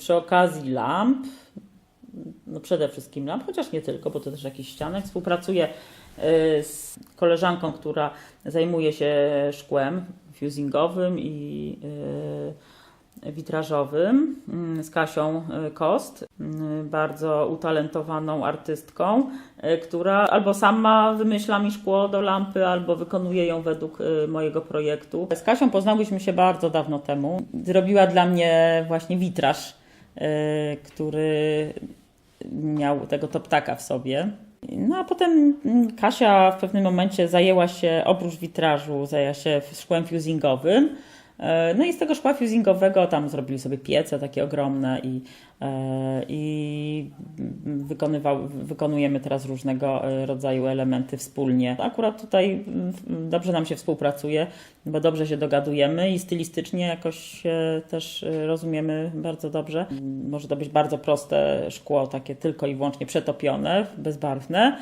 Przy okazji lamp, no przede wszystkim lamp, chociaż nie tylko, bo to też jakiś ścianek. Współpracuję y, z koleżanką, która zajmuje się szkłem fusingowym i y, witrażowym, y, z Kasią y, Kost, y, bardzo utalentowaną artystką, y, która albo sama wymyśla mi szkło do lampy, albo wykonuje ją według y, mojego projektu. Z Kasią poznałyśmy się bardzo dawno temu. Zrobiła dla mnie właśnie witraż, który miał tego toptaka w sobie. No a potem mm, Kasia w pewnym momencie zajęła się oprócz witrażu, zajęła się szkłem fusingowym. E, No i z tego szkła fusingowego tam zrobili sobie piece takie ogromne i, e, i wykonujemy teraz różnego e, rodzaju elementy wspólnie. Akurat tutaj mm, dobrze nam się współpracuje, bo dobrze się dogadujemy i stylistycznie jakoś też rozumiemy bardzo dobrze. Mm, Może to być bardzo proste szkło, takie tylko i wyłącznie przetopione, bezbarwne.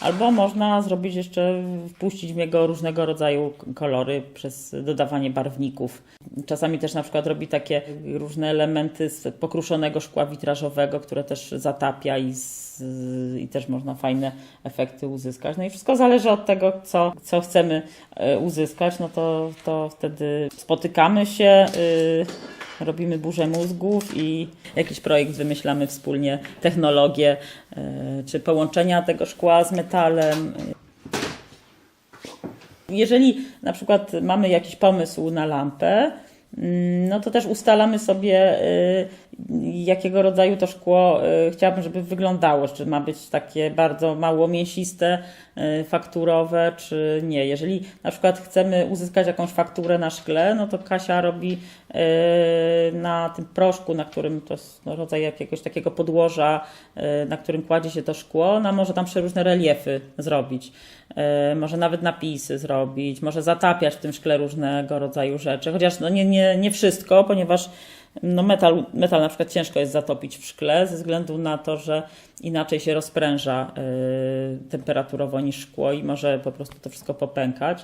Albo można zrobić jeszcze, wpuścić w niego różnego rodzaju kolory przez dodawanie barwników. Czasami też na przykład robi takie różne elementy z pokruszonego szkła witrażowego, które też zatapia i, z, i też można fajne efekty uzyskać. No i wszystko zależy od tego, co, co chcemy e, uzyskać, no to, to wtedy spotykamy się. y, robimy burzę mózgów i jakiś projekt wymyślamy wspólnie, technologię, e, czy połączenia tego szkła z metalem. Jeżeli na przykład mamy jakiś pomysł na lampę, no to też ustalamy sobie, y, jakiego rodzaju to szkło y, chciałabym, żeby wyglądało. Czy ma być takie bardzo mało mięsiste, y, fakturowe, czy nie. Jeżeli na przykład chcemy uzyskać jakąś fakturę na szkle, no to Kasia robi na tym proszku, na którym to jest no, rodzaj jakiegoś takiego podłoża, na którym kładzie się to szkło, ona może tam przeróżne reliefy zrobić. Y, Może nawet napisy zrobić, może zatapiać w tym szkle różnego rodzaju rzeczy, chociaż no nie, nie, nie wszystko, ponieważ no metal, metal na przykład ciężko jest zatopić w szkle ze względu na to, że inaczej się rozpręża y, temperaturowo niż szkło i może po prostu to wszystko popękać.